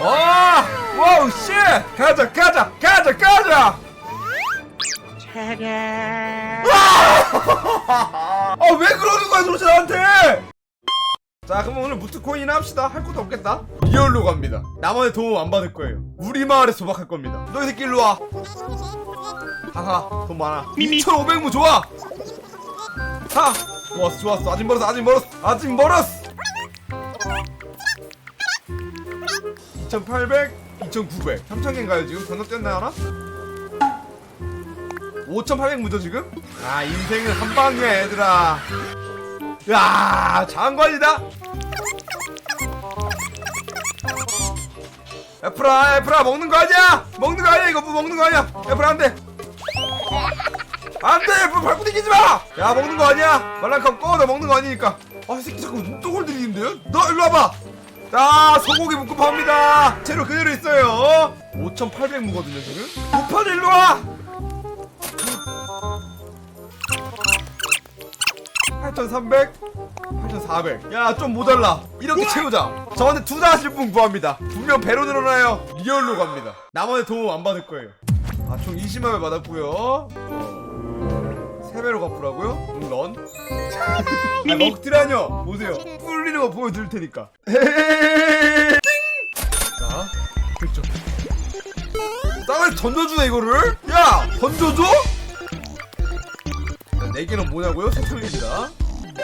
와 와우 씨! 가자 가자 가자 가자! 아왜 그러는 거야 도대체 나한테? 자 그럼 오늘 무트코인이나 합시다. 할 것도 없겠다. 리얼로 갑니다. 나만의 도움 안 받을 거예요. 우리 마을에 도박할 겁니다. 너희 새끼 일로 와. 하하 돈 많아. 2500무 좋아. 하! 좋았어 좋았어. 아직 멀었어 아직 멀었어 아직 멀었어 2800 2900 3000개인가요 지금? 변덕 됐나 하나? 5800 무죠 지금? 아 인생은 한 방이야 얘들아. 야 장관이다! 애플아 애플아 먹는 거 아니야? 먹는 거 아니야 이거 뭐 먹는 거 아니야? 애플아 안돼. 안돼! 애플 밟고 다니지 마야 먹는 거 아니야? 말랑컴 꺼너 먹는 거 아니니까. 아이 새끼 자꾸 눈독을 들이는데요? 너 일로 와봐 자 소고기 묵고 팝니다. 재료 그대로 있어요. 5800 무거든요 지금. 우판 일로 와! 8300 8400 야 좀 모자라. 이렇게 채우자. 저한테 투자 하실 분 구합니다. 분명 배로 늘어나요. 리얼로 갑니다. 나만의 도움 안 받을 거예요. 아 총 20만원 받았고요. 어, 3배로 갚으라고요? 물론 아 먹튀라뇨 보세요 뿔리는 거 보여드릴 테니까 띵! 자 됐죠 땅을 던져주네 이거를 야 던져줘? 자, 네 개는 뭐냐고요? 새털립니다.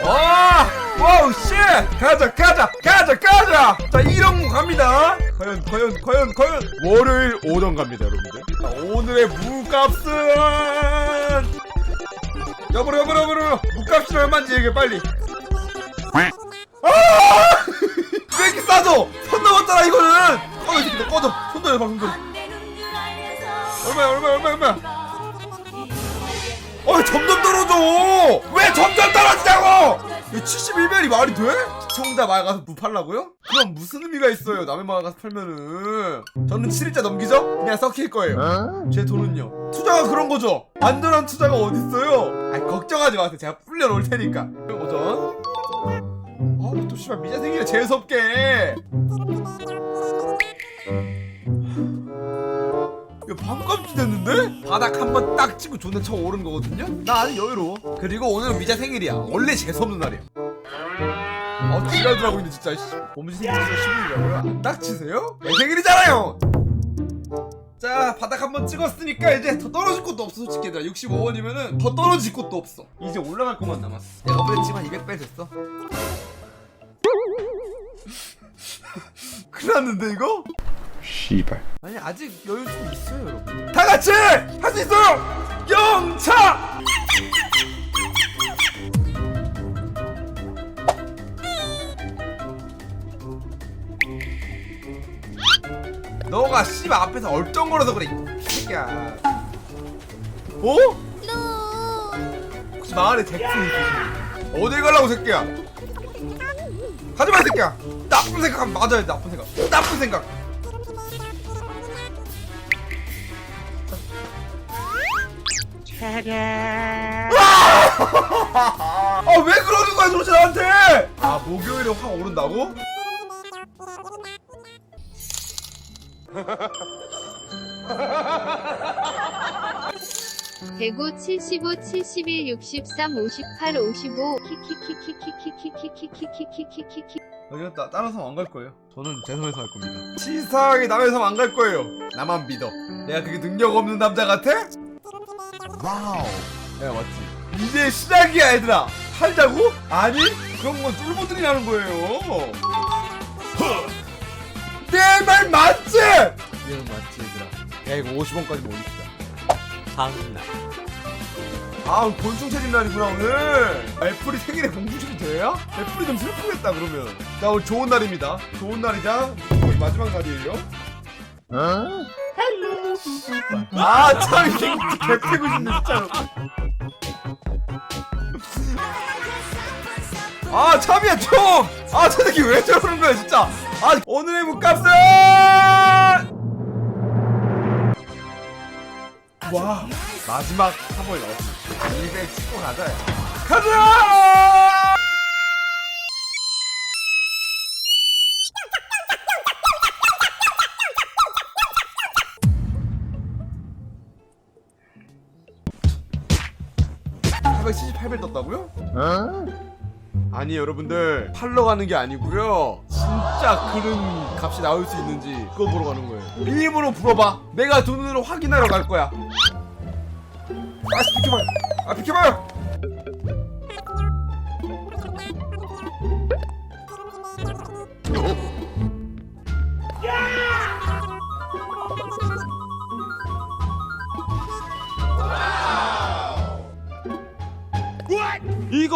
와! 와우 씨! 가자 가자 가자 가자! 자 1억 갑니다. 과연 과연 과연 과연 월요일 오전 갑니다 여러분들. 자, 오늘의 무값은 여보로 여보로 여보로 무값이 얼마인지 얘기해 빨리. 아! 왜 이렇게 싸져? 손 넘었잖아 이거는. 꺼져 이 새끼 너 꺼져. 손 들어 방금 들 얼마야 얼마야 얼마야 얼마야? 어 점점 떨어져 왜 점점 이 71벨이 말이 돼? 시청자 마을 가서 무 팔라고요? 그럼 무슨 의미가 있어요 남의 마을 가서 팔면은? 저는 7일자 넘기죠? 그냥 썩힐 거예요. 제 돈은요. 투자가 그런 거죠. 안전한 투자가 어딨어요? 아니 걱정하지 마세요. 제가 불려놓을 테니까. 오전. 아또 씨발 미자생이가 재수없게. 이거 반값이 됐는데? 바닥 한 번 딱 치고 존나 쳐 오른 거거든요? 나 아직 여유로워. 그리고 오늘은 미자 생일이야. 원래 재수없는 날이야 아 지랄들 하고 있네 진짜. 생일이라 10일이라고요? 안 닥치세요? 내 생일이잖아요! 자 바닥 한번 찍었으니까 이제 더 떨어질 것도 없어 솔직히 얘들아. 65원이면은 더 떨어질 것도 없어. 이제 올라갈 것만 남았어. 내가 그랬지만 200배 됐어. 큰일 났는데 이거? 씨발. 아니 아직 여유 좀 있어요 여러분. 다 같이 할 수 있어요! 영차 너가 씨발 앞에서 얼쩡거려서 그래 이 새끼야. 어? 혹시 마을에 잭슨 있으시 어딜 가려고 새끼야? 가지마 이 새끼야. 나쁜 생각하면 맞아야 돼 나쁜 생각. 나쁜 생각. 아 왜 그러는 거야 도대체 나한테? 아 목요일에 확 오른다고? 대구 75, 71, 63, 58, 55 키키키키키키키키키키키키키키 여기는 따, 다른 섬 안 갈 거예요 저는 제 섬에서 할 겁니다 치사하게 남의 섬 안 갈 거예요 나만 믿어 내가 그게 능력 없는 남자 같아? 와우 야 맞지 이제 시작이야 얘들아 살자고? 아니 그런 건 쫄보들이 하는 거예요 내 말 맞지? 내말 맞지 얘들아. 야 이거 50원까지 모읍시다. 다음날 아 곤충 채집 날이구나 오늘. 애플이 생일에 공주 채집 돼요? 애플이 좀 슬프겠다 그러면. 자 오늘 좋은 날입니다. 좋은 날이자. 거의 마지막 날이에요. 아참 이 새끼 개패고 싶네 진짜로. 아 참이야 좀 아저 새끼 왜 저러는 거야 진짜 아 오늘의 무값은 와 마지막 3을 200 찍고 가자 가자 벨 떴다고요? 어? 아니 여러분들 팔러 가는 게 아니고요. 진짜 그런 값이 나올 수 있는지 그거 보러 가는 거예요. 일부러 물어봐. 내가 돈으로 확인하러 갈 거야. 아 비켜봐요. 아 비켜봐요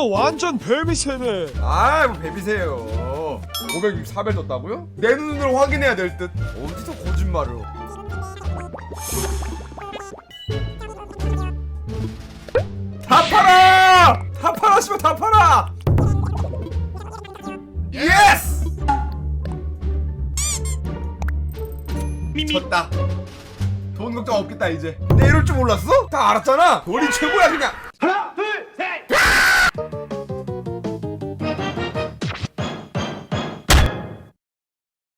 완전 별미세네. 아뭐 베비세요 564벨 떴다고요? 내 눈으로 확인해야 될 듯 어디서 거짓말을 다 팔아! 다 팔아 씨발 다 팔아! 예스! 졌다 돈 걱정 없겠다 이제 내 이럴 줄 몰랐어? 다 알았잖아 돈이 최고야 그냥